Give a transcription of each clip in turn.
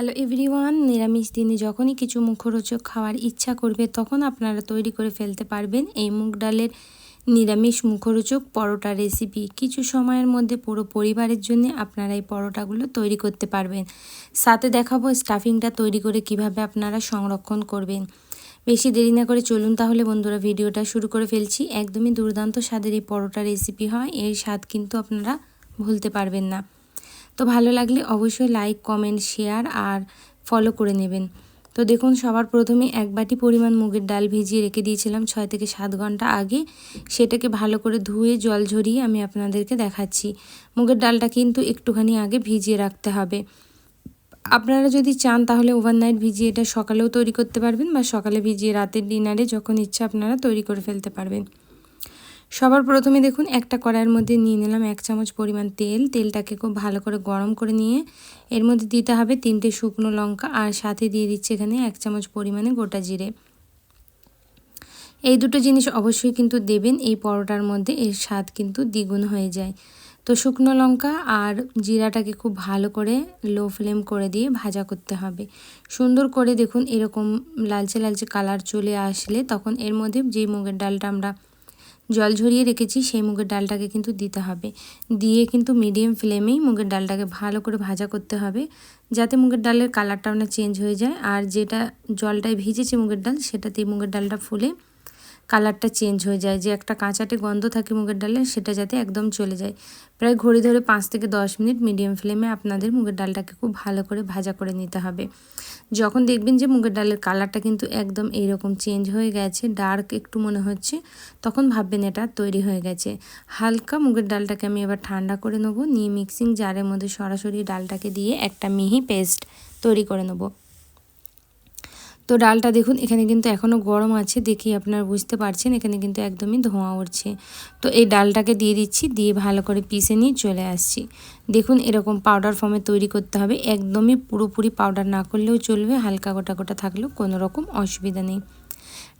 Hello everyone নিরামিষ দিনে যখনই কিছু মুখরোচক খাওয়ার ইচ্ছা করবে, তখন আপনারা তৈরি করে ফেলতে পারবেন এই মুগ ডালের নিরামিষ মুখরোচক পরোটা রেসিপি কিছু সময়ের মধ্যে পুরো পরিবারের জন্য আপনারা এই পরোটাগুলো তৈরি করতে পারবেন। সাথে দেখাবো স্টাফিংটা তৈরি করে কীভাবে আপনারা সংরক্ষণ করবেন। বেশি দেরি না করে চলুন তাহলে বন্ধুরা, ভিডিওটা শুরু করে ফেলছি। একদমই দুর্দান্ত স্বাদের এই পরোটা রেসিপি হয়, এর স্বাদ কিন্তু আপনারা ভুলতে পারবেন না। তো ভালো লাগলে অবশ্যই লাইক কমেন্ট শেয়ার আর ফলো করে নেবেন। তো দেখুন, সবার প্রথমে এক বাটি পরিমাণ মুগের ডাল ভিজিয়ে রেখে দিয়েছিলাম ছয় থেকে সাত ঘণ্টা আগে। সেটাকে ভালো করে ধুয়ে, জল ঝরিয়ে আমি আপনাদেরকে দেখাচ্ছি। মুগের ডালটা কিন্তু একটুখানি আগে ভিজিয়ে রাখতে হবে। আপনারা যদি চান তাহলে ওভারনাইট ভিজিয়ে এটা সকালেও তৈরি করতে পারবেন বা সকালে ভিজিয়ে রাতের ডিনারে যখন ইচ্ছা আপনারা তৈরি করে ফেলতে পারবেন। সবার প্রথমে দেখুন, একটা কড়াইয়ের মধ্যে নিয়ে নিলাম এক চামচ পরিমাণ তেল। তেলটাকে খুব ভালো করে গরম করে নিয়ে এর মধ্যে দিতে হবে তিনটে শুকনো লঙ্কা আর সাথে দিয়ে দিচ্ছে এখানে এক চামচ পরিমাণে গোটা জিরে। এই দুটো জিনিস অবশ্যই কিন্তু দেবেন, এই পরোটার মধ্যে এর স্বাদ কিন্তু দ্বিগুণ হয়ে যায়। তো শুকনো লঙ্কা আর জিরাটাকে খুব ভালো করে লো ফ্লেম করে দিয়ে ভাজা করতে হবে। সুন্দর করে দেখুন, এরকম লালচে লালচে কালার চলে আসলে তখন এর মধ্যে যে মুগের ডালটা আমরা জল ঝরিয়ে রেখেছি, সেই মুগের ডালটাকে কিন্তু দিতে হবে। দিয়ে কিন্তু মিডিয়াম ফ্লেমেই মুগের ডালটাকে ভালো করে ভাজা করতে হবে, যাতে মুগের ডালের কালারটা না চেঞ্জ হয়ে যায়। আর যেটা জলটায় ভিজেছে মুগের ডাল, সেটাতেই মুগের ডালটা ফুলে কালারটা চেঞ্জ হয়ে যায়, যে একটা কাঁচাটে গন্ধ থাকে মুগের ডালের সেটা যাতে একদম চলে যায়। প্রায় ঘড়ি ধরে পাঁচ থেকে দশ মিনিট মিডিয়াম ফ্লেমে আপনাদের মুগের ডালটাকে খুব ভালো করে ভাজা করে নিতে হবে। যখন দেখবেন যে মুগের ডালের কালারটা কিন্তু একদম এইরকম চেঞ্জ হয়ে গেছে ডার্ক একটু মনে হচ্ছে, তখন ভাববেন এটা তৈরি হয়ে গেছে। হালকা মুগের ডালটাকে আমি এবার ঠান্ডা করে নেব, নিয়ে মিক্সিং জারের মধ্যে সরাসরি ডালটাকে দিয়ে একটা মিহি পেস্ট তৈরি করে নেব। তো ডালটা দেখুন, এখানে কিন্তু এখনও গরম আছে দেখি আপনারা বুঝতে পারছেন, এখানে কিন্তু একদমই ধোঁয়া উঠছে। তো এই ডালটাকে দিয়ে দিচ্ছি, দিয়ে ভালো করে পিষে নিয়ে চলে আসছি। দেখুন, এরকম পাউডার ফর্মে তৈরি করতে হবে, একদমই পুরোপুরি পাউডার না করলেও চলবে, হালকা গোটা গোটা থাকলেও কোনো রকম অসুবিধা নেই।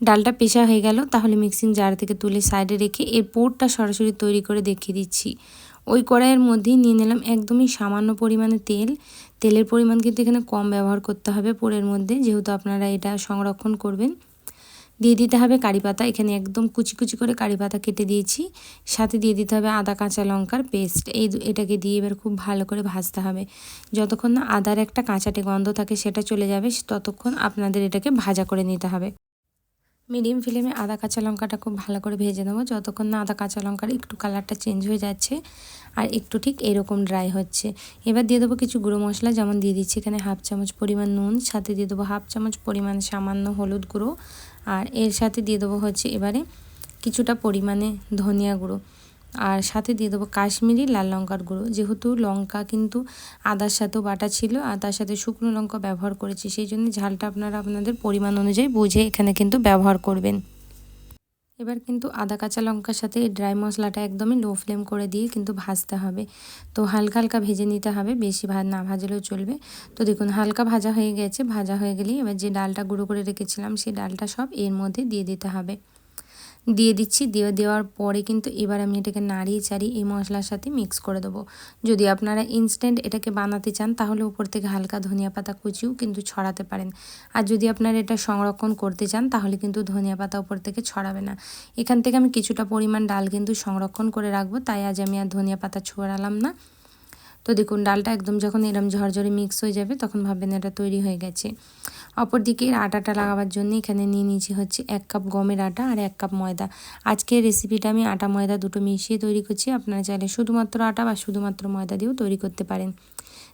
ডালটা পেশা হয়ে গেল, তাহলে মিক্সিং জার থেকে তুলে সাইডে রেখে এর পোরটা সরাসরি তৈরি করে দেখিয়ে দিচ্ছি। ওই কড়াইয়ের মধ্যেই নিয়ে নিলাম একদমই সামান্য পরিমাণে তেল। তেলের পরিমাণ কিন্তু এখানে কম ব্যবহার করতে হবে পোড়ের মধ্যে, যেহেতু আপনারা এটা সংরক্ষণ করবেন। দিয়ে দিতে হবে কারি পাতা, এখানে একদম কুচি কুচি করে কারি পাতা কেটে দিয়েছি। সাথে দিয়ে দিতে হবে আদা, কাঁচা লঙ্কার পেস্ট। এই এটাকে দিয়ে এবার খুব ভালো করে ভাজতে হবে। যতক্ষণ না আদার একটা কাঁচাটে গন্ধ থাকে সেটা চলে যাবে, ততক্ষণ আপনাদের এটাকে ভাজা করে নিতে হবে। মিডিয়াম ফ্লেমে আদা কাঁচা লঙ্কাটা খুব ভালো করে ভেজে নেব। যতক্ষণ না আদা কাঁচা লঙ্কার একটু কালারটা চেঞ্জ হয়ে যাচ্ছে, আর একটু ঠিক এরকম ড্রাই হচ্ছে। এবার দিয়ে দেবো কিছু গুঁড়ো মশলা, যেমন দিয়ে দিচ্ছি এখানে হাফ চামচ পরিমাণ নুন, সাথে দিয়ে দেবো হাফ চামচ পরিমাণ সামান্য হলুদ গুঁড়ো, আর এর সাথে দিয়ে দেবো হচ্ছে এবারে কিছুটা পরিমাণে ধনিয়া গুঁড়ো। আর সাথে দিয়ে দেবো কাশ্মীরি লাল লঙ্কার গুঁড়ো। যেহেতু লঙ্কা কিন্তু আদার সাথেও বাটা ছিল আর তার সাথে শুকনো লঙ্কা ব্যবহার করেছি, সেই জন্য ঝালটা আপনারা আপনাদের পরিমাণ অনুযায়ী বুঝে এখানে কিন্তু ব্যবহার করবেন। এবার কিন্তু আদা কাঁচা লঙ্কার সাথে এই ড্রাই মশলাটা একদমই লো ফ্লেম করে দিয়ে কিন্তু ভাজতে হবে। তো হালকা হালকা ভেজে নিতে হবে, বেশি ভাজ না ভাজলেও চলবে। তো দেখুন, হালকা ভাজা হয়ে গেছে। ভাজা হয়ে গেলেই এবার যে ডালটা গুঁড়ো করে রেখেছিলাম, সেই ডালটা সব এর মধ্যে দিয়ে দিতে হবে। দিয়ে দিচ্ছি। দিয়ে দেওয়ার পরে কিন্তু এবার আমি এটাকে নাড়িয়ে চাড়িয়ে এই মশলার সাথে মিক্স করে দেবো। যদি আপনারা ইনস্ট্যান্ট এটাকে বানাতে চান, তাহলে উপর থেকে হালকা ধনিয়া পাতা কুচিও কিন্তু ছড়াতে পারেন। আর যদি আপনারা এটা সংরক্ষণ করতে চান, তাহলে কিন্তু ধনিয়া পাতা উপর থেকে ছড়াবে না। এখান থেকে আমি কিছুটা পরিমাণ ডাল কিন্তু সংরক্ষণ করে রাখব, তাই আজ আমি আর ধনিয়া পাতা ছড়ালাম না। তো দেখুন, ডালটা একদম যখন এরম ঝরঝরে মিক্স হয়ে যাবে, তখন ভাববেন এটা তৈরি হয়ে গেছে। অপরদিকে আটাটা লাগাবার জন্য এখানে নিয়ে নিয়েছি হচ্ছে এক কাপ গমের আটা আর এক কাপ ময়দা। আজকে রেসিপিটা আমি আটা, ময়দা দুটো মিশিয়ে তৈরি করছি। আপনারা চাইলে শুধুমাত্র আটা বা শুধুমাত্র ময়দা দিয়েও তৈরি করতে পারেন।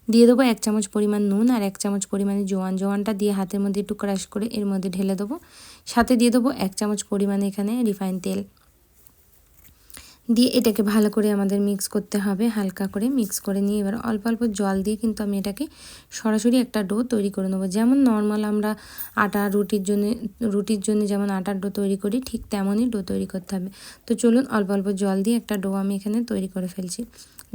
দিয়ে দেবো এক চামচ পরিমাণ নুন আর এক চামচ পরিমাণে জোয়ান। জোয়ানটা দিয়ে হাতের মধ্যে একটু ক্রাশ করে এর মধ্যে ঢেলে দেবো। সাথে দিয়ে দেবো এক চামচ পরিমাণে এখানে রিফাইন তেল। দিয়ে এটাকে ভালো করে আমাদের মিক্স করতে হবে, হালকা করে মিক্স করে নিয়ে এবার অল্প অল্প জল দিয়ে কিন্তু আমি এটাকে সরাসরি একটা ডো তৈরি করে নেব। যেমন নর্মাল আমরা আটা রুটির জন্য রুটির জন্য যেমন আটার ডো তৈরি করি, ঠিক তেমনই ডো তৈরি করতে হবে। তো চলুন অল্প অল্প জল দিয়ে একটা ডো আমি এখানে তৈরি করে ফেলছি।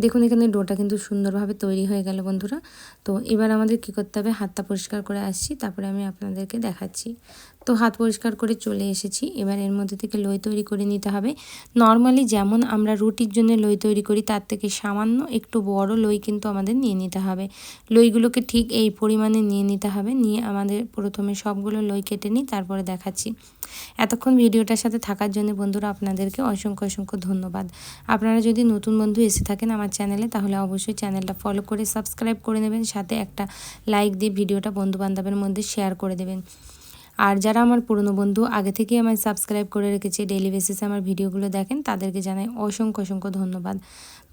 দেখুন এখানে ডোটা কিন্তু সুন্দরভাবে তৈরি হয়ে গেল বন্ধুরা। তো এবার আমাদের কি করতে হবে? হাতটা পরিষ্কার করে আসছি, তারপরে আমি আপনাদেরকে দেখাচ্ছি। তো হাত পরিষ্কার করে চলে এসেছি। এবার এর মধ্যে থেকে লই তৈরি করে নিতে হবে। নর্মালি যেমন আমরা রুটির জন্য লই তৈরি করি, তার থেকে সামান্য একটু বড় লই কিন্তু আমাদের নিয়ে নিতে হবে। লইগুলোকে ঠিক এই পরিমাণে নিয়ে নিতে হবে। নিয়ে আমাদের প্রথমে সবগুলো লই কেটে নিই, তারপরে দেখাচ্ছি। এতক্ষণ ভিডিওটার সাথে থাকার জন্য বন্ধুরা আপনাদেরকে অসংখ্য অসংখ্য ধন্যবাদ। আপনারা যদি নতুন বন্ধু এসে থাকেন আমার চ্যানেলে, তাহলে অবশ্যই চ্যানেলটা ফলো করে সাবস্ক্রাইব করে নেবেন, সাথে একটা লাইক দিয়ে ভিডিওটা বন্ধুবান্ধবের মধ্যে শেয়ার করে দেবেন। আর যারা আমার পুরনো বন্ধু, আগে থেকে আমার সাবস্ক্রাইব করে রেখেছে ডেলি বেসিসে আমার ভিডিওগুলো দেখেন, তাদেরকে জানাই অসংখ্য অসংখ্য ধন্যবাদ।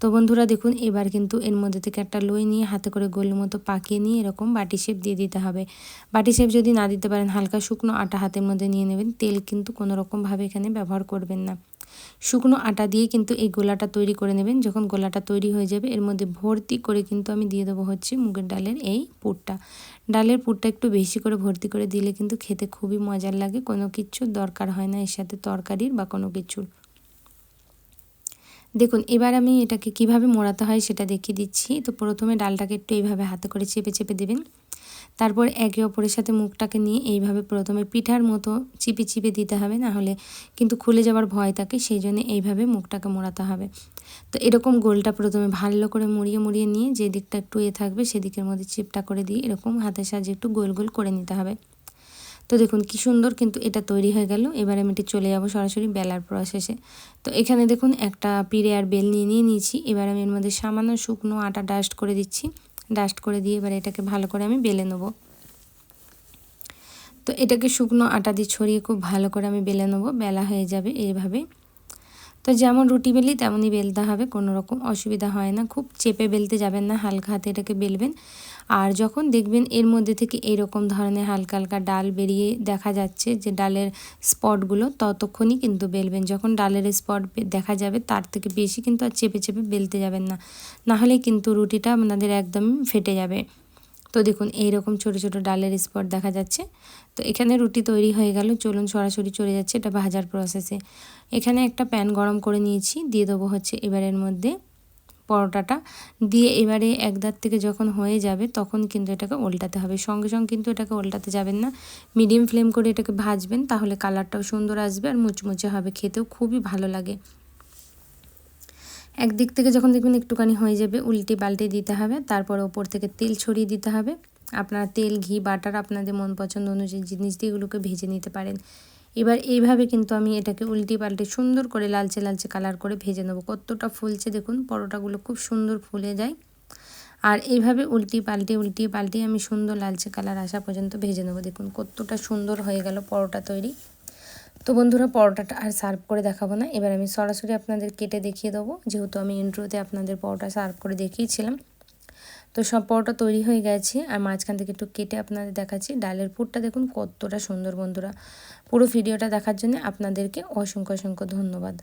তো বন্ধুরা দেখুন, এবার কিন্তু এর মধ্যে থেকে একটা লই নিয়ে হাতে করে গোল মতো পাকিয়ে নিয়ে এরকম বাটি শেপ দিয়ে দিতে হবে। বাটি শেপ যদি না দিতে পারেন, হালকা শুকনো আটা হাতের মধ্যে নিয়ে নেবেন, তেল কিন্তু কোনো রকমভাবে এখানে ব্যবহার করবেন না। শুকনো আটা দিয়ে কিন্তু এই গোলাটা তৈরি করে নেবেন। যখন গোলাটা তৈরি হয়ে যাবে, এর মধ্যে ভর্তি করে কিন্তু আমি দিয়ে দেবো হচ্ছে মুগের ডালের এই পুরটা। ডালের পুরটা একটু বেশি করে ভর্তি করে দিলে কিন্তু খেতে খুবই মজার লাগে। কোনো কিছুর দরকার হয় না এর সাথে তরকারির বা কোনো কিছুর। দেখুন, এবার আমি এটাকে কীভাবে মোড়াতে হয় সেটা দেখিয়ে দিচ্ছি। তো প্রথমে ডালটাকে একটু এইভাবে হাতে করে চেপে চেপে দেবেন। তারপর একে অপরের সাথে মুখটাকে নিয়ে এইভাবে প্রথমে পিঠার মতো চিপে চিপে দিতে হবে, না হলে কিন্তু খুলে যাওয়ার ভয় থাকে, সেই জন্য এইভাবে মুখটাকে মোড়াতে হবে। তো এরকম গোলটা প্রথমে ভালো করে মুড়িয়ে মুড়িয়ে নিয়ে যে দিকটা একটু এ থাকবে সেদিকের মধ্যে চিপটা করে দিয়ে এরকম হাতের সাহায্যে একটু গোল গোল করে নিতে হবে। তো দেখুন কি সুন্দর কিন্তু এটা তৈরি হয়ে গেল। এবার আমি এটি চলে যাব সরাসরি বেলার প্রসেসে তো এখানে দেখুন একটা পিড়ে আর বেল নিয়ে নিয়ে নিয়েছি। এবার আমি এর মধ্যে সামান্য শুকনো আটা ডাস্ট করে দিচ্ছি। ডাস্ট করে দিয়ে এবার এটাকে ভালো করে আমি বেলে নেব। তো এটাকে শুকনো আটা দিয়ে ছড়িয়ে খুব ভালো করে আমি বেলে নেব, বেলা হয়ে যাবে এইভাবে। তো যেমন রুটি বেলি তেমনই বেলতে হবে, কোনো রকম অসুবিধা হয় না। খুব চেপে বেলতে যাবেন না, হালকা হাতে এটাকে বেলবেন। আর যখন দেখবেন এর মধ্যে থেকে এরকম ধরনের হালকা হালকা ডাল বেরিয়ে দেখা যাচ্ছে যে ডালের স্পটগুলো ততক্ষণই কিন্তু বেলবেন। যখন ডালের স্পট দেখা যাবে তার থেকে বেশি কিন্তু আর চেপে চেপে বেলতে যাবেন না। নাহলে কিন্তু রুটিটা আপনাদের একদম ফেটে যাবে। তো দেখুন, এইরকম ছোট ছোট ডালের স্পট দেখা যাচ্ছে। তো এখানে রুটি তৈরি হয়ে গেল। চলুন সরাসরি চলে যাচ্ছে এটা ভাজার প্রসেসে এখানে একটা প্যান গরম করে নিয়েছি, দিয়ে দেবো হচ্ছে এবারের মধ্যে পরোটাটা। দিয়ে এবারে এক দাঁত থেকে যখন হয়ে যাবে, তখন কিন্তু এটাকে উল্টাতে হবে। সঙ্গে সঙ্গে কিন্তু এটাকে উল্টাতে যাবেন না। মিডিয়াম ফ্লেম করে এটাকে ভাজবেন, তাহলে কালারটাও সুন্দর আসবে আর মুচমুচে হবে। খেতেও খুবই ভালো লাগে। একদিক থেকে যখন দেখবেন একটুখানি হয়ে যাবে, উল্টে পাল্টে দিতে হবে, তারপর ওপর থেকে তেল ছড়িয়ে দিতে হবে। আপনারা তেল, ঘি, বাটার আপনাদের মন পছন্দ অনুযায়ী জিনিস দিয়ে এগুলোকে ভেজে নিতে পারেন। এবার এইভাবে কিন্তু আমি এটাকে উল্টি পাল্টে সুন্দর করে লালচে লালচে কালার করে ভেজে নেব। কতটা ফুলছে দেখুন, পরোটাগুলো খুব সুন্দর ফুলে যায়। আর এইভাবে উল্টি পাল্টে উল্টি পাল্টে আমি সুন্দর লালচে কালার আসা পর্যন্ত ভেজে নেব। দেখুন কতটা সুন্দর হয়ে গেল পরোটা তৈরি। তো বন্ধুরা, পরোটাটা আর সার্ভ করে দেখাবো না। এবার আমি সরাসরি আপনাদের কেটে দেখিয়ে দেবো। যেহেতু আমি ইন্ট্রোতে আপনাদের পরোটা সার্ভ করে দেখিয়েছিলাম। তো সব পরোটা তৈরি হয়ে গেছে। আর মাঝখান থেকে একটু কেটে আপনাদের দেখাচ্ছি। ডালের পুরটা দেখুন কতটা সুন্দর বন্ধুরা। পুরো ভিডিওটা দেখার জন্য আপনাদেরকে অসংখ্য অসংখ্য ধন্যবাদ।